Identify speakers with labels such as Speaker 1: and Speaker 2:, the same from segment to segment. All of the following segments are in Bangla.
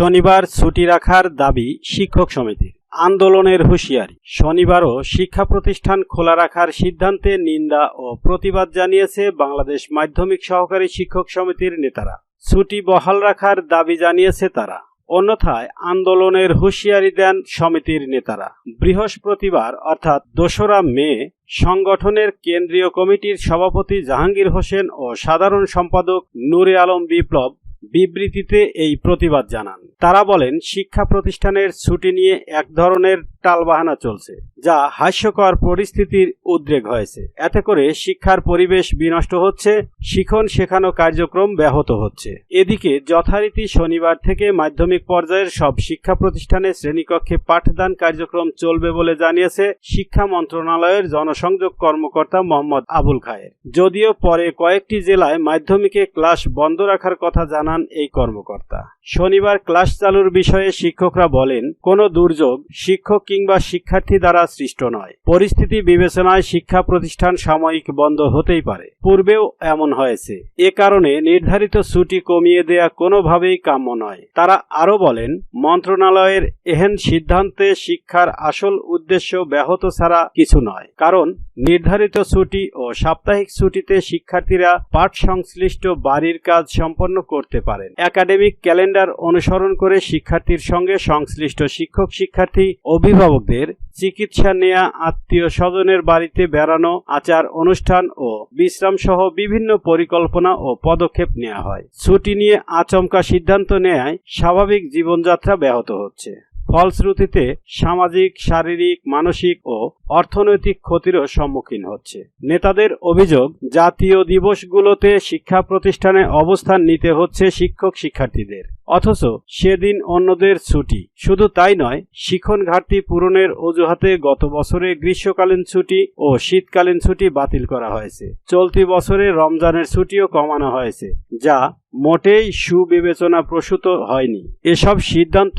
Speaker 1: শনিবার ছুটি রাখার দাবি শিক্ষক সমিতির। আন্দোলনের হুঁশিয়ারি। শনিবারও শিক্ষা প্রতিষ্ঠান খোলা রাখার সিদ্ধান্তে নিন্দা ও প্রতিবাদ জানিয়েছে বাংলাদেশ মাধ্যমিক সহকারী শিক্ষক সমিতির নেতারা। ছুটি বহাল রাখার দাবি জানিয়েছে তারা। অন্যথায় আন্দোলনের হুঁশিয়ারি দেন সমিতির নেতারা। বৃহস্পতিবার, অর্থাৎ দোসরা মে, সংগঠনের কেন্দ্রীয় কমিটির সভাপতি জাহাঙ্গীর হোসেন ও সাধারণ সম্পাদক নূরে আলম বিপ্লব বিবৃতিতে এই প্রতিবাদ জানান। তারা বলেন, শিক্ষা প্রতিষ্ঠানের ছুটি নিয়ে এক ধরনের টালবাহানা চলছে, যা হাস্যকর পরিস্থিতির উদ্রেক হয়েছে। এতে করে শিক্ষার পরিবেশ বিনষ্ট হচ্ছে, শিখন শেখানো কার্যক্রম ব্যাহত হচ্ছে। এদিকে যথারীতি শনিবার থেকে মাধ্যমিক পর্যায়ের সব শিক্ষা প্রতিষ্ঠানে শ্রেণীকক্ষে পাঠদান কার্যক্রম চলবে বলে জানিয়েছে শিক্ষা মন্ত্রণালয়ের জনসংযোগ কর্মকর্তা মোহাম্মদ আবুল খায়ের। যদিও পরে কয়েকটি জেলায় মাধ্যমিকে ক্লাস বন্ধ রাখার কথা জানান এই কর্মকর্তা। শনিবার ক্লাস চালুর বিষয়ে শিক্ষকরা বলেন, কোনো দুর্যোগ শিক্ষক কিংবা শিক্ষার্থী দ্বারা সৃষ্ট নয়। পরিস্থিতি বিবেচনায় শিক্ষা প্রতিষ্ঠান সাময়িক বন্ধ হতেই পারে। পূর্বেও এমন হয়েছে। এ কারণে নির্ধারিত ছুটি কমিয়ে দেয়া কোনোভাবেই কাম্য নয়। তারা আরও বলেন, মন্ত্রণালয়ের এহেন সিদ্ধান্তে শিক্ষার আসল উদ্দেশ্য ব্যাহত ছাড়া কিছু নয়। কারণ, নির্ধারিত ছুটি ও সাপ্তাহিক ছুটিতে শিক্ষার্থীরা পাঠ সংশ্লিষ্ট বাড়ির কাজ সম্পন্ন করতে পারেন। একাডেমিক ক্যালেন্ডার অনুসরণ করে শিক্ষার্থীর সঙ্গে সংশ্লিষ্ট শিক্ষক শিক্ষার্থী, অভিভাবকদের চিকিৎসা নেয়া, আত্মীয় স্বজনের বাড়িতে বেড়ানো, আচার অনুষ্ঠান ও বিশ্রাম সহ বিভিন্ন পরিকল্পনা ও পদক্ষেপ নেওয়া হয়। ছুটি নিয়ে আচমকা সিদ্ধান্ত নেয় স্বাভাবিক জীবনযাত্রা ব্যাহত হচ্ছে। ফলশ্রুতিতে সামাজিক, শারীরিক, মানসিক ও অর্থনৈতিক ক্ষতিরও সম্মুখীন হচ্ছে। নেতাদের অভিযোগ, জাতীয় দিবসগুলোতে শিক্ষা প্রতিষ্ঠানে অবস্থান নিতে হচ্ছে শিক্ষক শিক্ষার্থীদের। অথচ সেদিন অন্যদের ছুটি। শুধু তাই নয়, শিখন ঘাটতি পূরণের অজুহাতে গত বছরে গ্রীষ্মকালীন ছুটি ও শীতকালীন ছুটি বাতিল করা হয়েছে। চলতি বছরে রমজানের ছুটিও কমানো হয়েছে, যা মোটেই সুবিবেচনা প্রসূত হয়নি। এসব সিদ্ধান্ত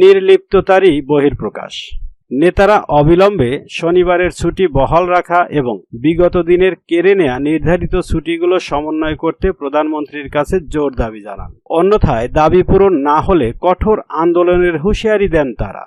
Speaker 1: নির্লিপ্ততারই বহির্প্রকাশ নেতারা অবিলম্বে শনিবারের ছুটি বহাল রাখা এবং বিগত দিনের কেড়ে নেয়া নির্ধারিত ছুটিগুলো সমন্বয় করতে প্রধানমন্ত্রীর কাছে জোর দাবি জানান। অন্যথায় দাবি পূরণ না হলে কঠোর আন্দোলনের হুঁশিয়ারি দেন তারা।